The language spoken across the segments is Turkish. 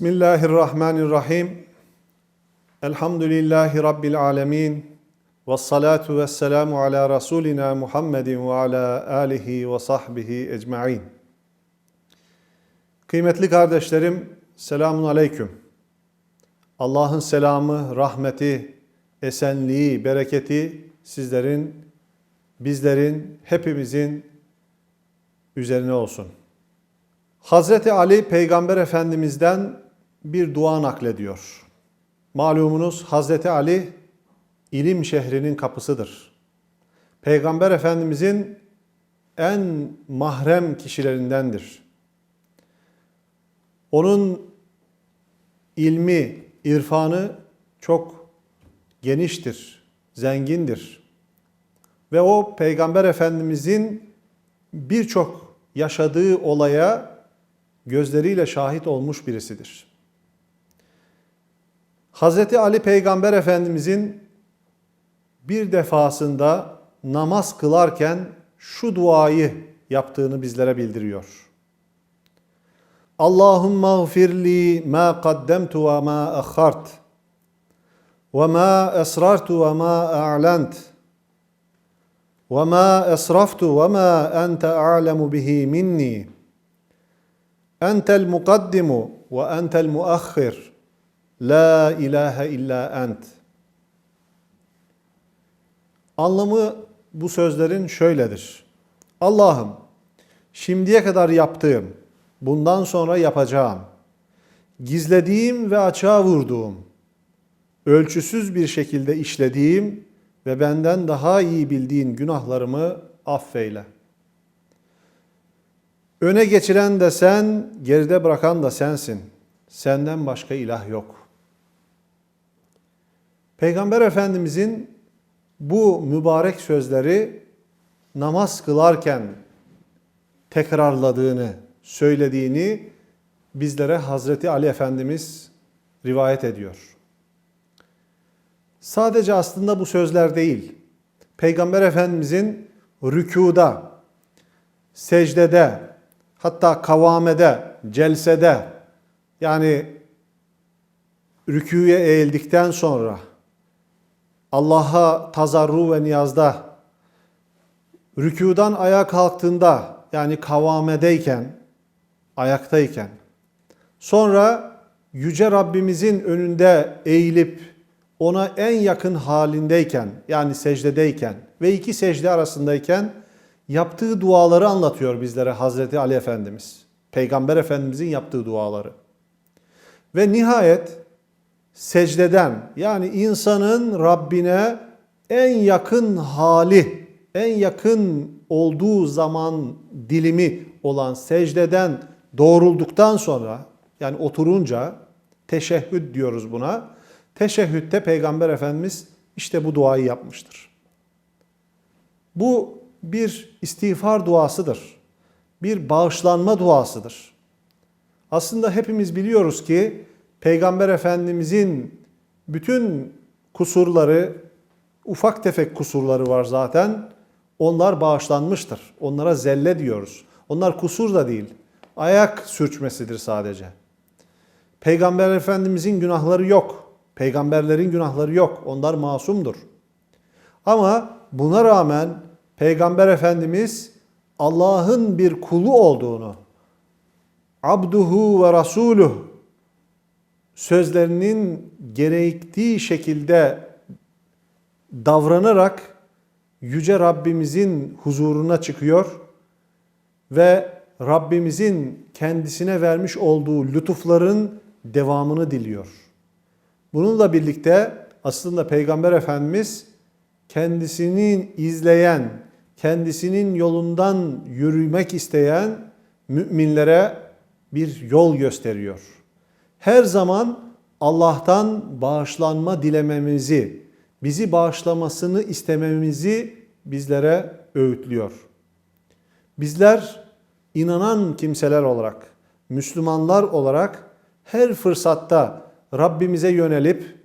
Bismillahirrahmanirrahim. Elhamdülillahi Rabbil alemin. Ve salatu ve selamu ala Resulina Muhammedin ve ala alihi ve sahbihi ecma'in. Kıymetli kardeşlerim, selamun aleyküm. Allah'ın selamı, rahmeti, esenliği, bereketi sizlerin, bizlerin, hepimizin üzerine olsun. Hazreti Ali Peygamber Efendimiz'den bir dua naklediyor. Malumunuz Hazreti Ali ilim şehrinin kapısıdır. Peygamber Efendimizin en mahrem kişilerindendir. Onun ilmi, irfanı çok geniştir, zengindir. Ve o Peygamber Efendimizin birçok yaşadığı olaya gözleriyle şahit olmuş birisidir. Hazreti Ali Peygamber Efendimizin bir defasında namaz kılarken şu duayı yaptığını bizlere bildiriyor. Allahümme gfirli ma qaddemtu ve ma akhart ve ma esrartu ve ma a'lent ve ma esraftu ve ma ente a'lemu bihi minni entel mukaddimu ve entel muakhir la ilahe illa ent Anlamı bu sözlerin şöyledir. Allah'ım şimdiye kadar yaptığım, bundan sonra yapacağım, gizlediğim ve açığa vurduğum, ölçüsüz bir şekilde işlediğim ve benden daha iyi bildiğin günahlarımı affeyle. Öne geçiren de sen, geride bırakan da sensin. Senden başka ilah yok. Peygamber Efendimizin bu mübarek sözleri namaz kılarken tekrarladığını, söylediğini bizlere Hazreti Ali Efendimiz rivayet ediyor. Sadece aslında bu sözler değil, Peygamber Efendimizin rükuda, secdede, hatta kavamede, celsede yani rüküye eğildikten sonra Allah'a tazarru ve niyazda rükudan ayağa kalktığında yani kavamedeyken ayaktayken sonra yüce Rabbimizin önünde eğilip ona en yakın halindeyken yani secdedeyken ve iki secde arasındayken yaptığı duaları anlatıyor bizlere Hazreti Ali Efendimiz. Peygamber Efendimizin yaptığı duaları. Ve nihayet secdeden yani insanın Rabbine en yakın hali, en yakın olduğu zaman dilimi olan secdeden doğrulduktan sonra yani oturunca teşehhüd diyoruz buna. Teşehhütte Peygamber Efendimiz işte bu duayı yapmıştır. Bu bir istiğfar duasıdır. Bir bağışlanma duasıdır. Aslında hepimiz biliyoruz ki Peygamber Efendimizin bütün kusurları, ufak tefek kusurları var zaten. Onlar bağışlanmıştır. Onlara zelle diyoruz. Onlar kusur da değil. Ayak sürçmesidir sadece. Peygamber Efendimizin günahları yok. Peygamberlerin günahları yok. Onlar masumdur. Ama buna rağmen Peygamber Efendimiz Allah'ın bir kulu olduğunu, abduhu ve rasuluh sözlerinin gerektiği şekilde davranarak yüce Rabbimizin huzuruna çıkıyor ve Rabbimizin kendisine vermiş olduğu lütufların devamını diliyor. Bununla birlikte aslında Peygamber Efendimiz kendisini izleyen, kendisinin yolundan yürümek isteyen müminlere bir yol gösteriyor. Her zaman Allah'tan bağışlanma dilememizi, bizi bağışlamasını istememizi bizlere öğütlüyor. Bizler inanan kimseler olarak, Müslümanlar olarak her fırsatta Rabbimize yönelip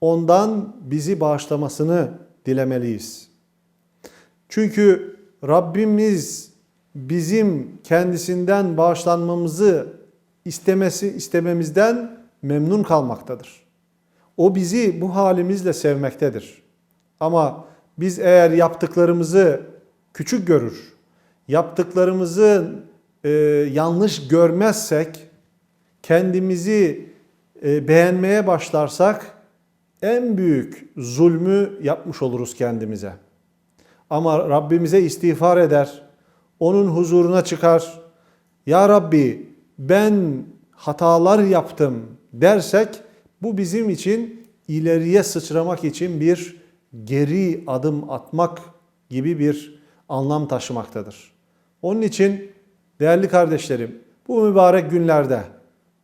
ondan bizi bağışlamasını dilemeliyiz. Çünkü Rabbimiz bizim kendisinden bağışlanmamızı istemesi istememizden memnun kalmaktadır. O bizi bu halimizle sevmektedir. Ama biz eğer yaptıklarımızı küçük görür, yaptıklarımızı e, yanlış görmezsek, kendimizi e, beğenmeye başlarsak en büyük zulmü yapmış oluruz kendimize. Ama Rabbimize istiğfar eder, onun huzuruna çıkar. Ya Rabbi ben hatalar yaptım dersek bu bizim için ileriye sıçramak için bir geri adım atmak gibi bir anlam taşımaktadır. Onun için değerli kardeşlerim bu mübarek günlerde,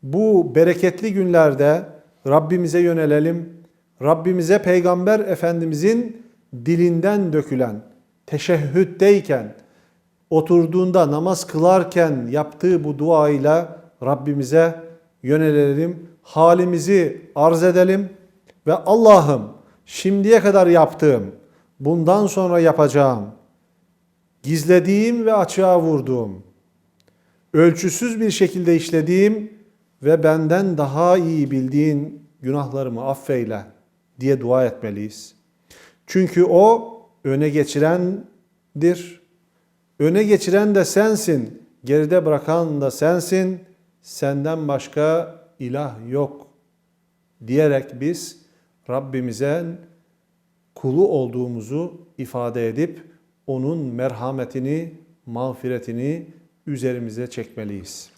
bu bereketli günlerde Rabbimize yönelelim. Rabbimize Peygamber Efendimizin dilinden dökülen, teşehhütteyken, oturduğunda namaz kılarken yaptığı bu duayla Rabbimize yönelelim. Halimizi arz edelim ve Allah'ım şimdiye kadar yaptığım, bundan sonra yapacağım, gizlediğim ve açığa vurduğum, ölçüsüz bir şekilde işlediğim ve benden daha iyi bildiğin günahlarımı affeyle diye dua etmeliyiz. Çünkü o öne geçirendir. Öne geçiren de sensin, geride bırakan da sensin. Senden başka ilah yok diyerek biz Rabbimize kulu olduğumuzu ifade edip onun merhametini, mağfiretini üzerimize çekmeliyiz.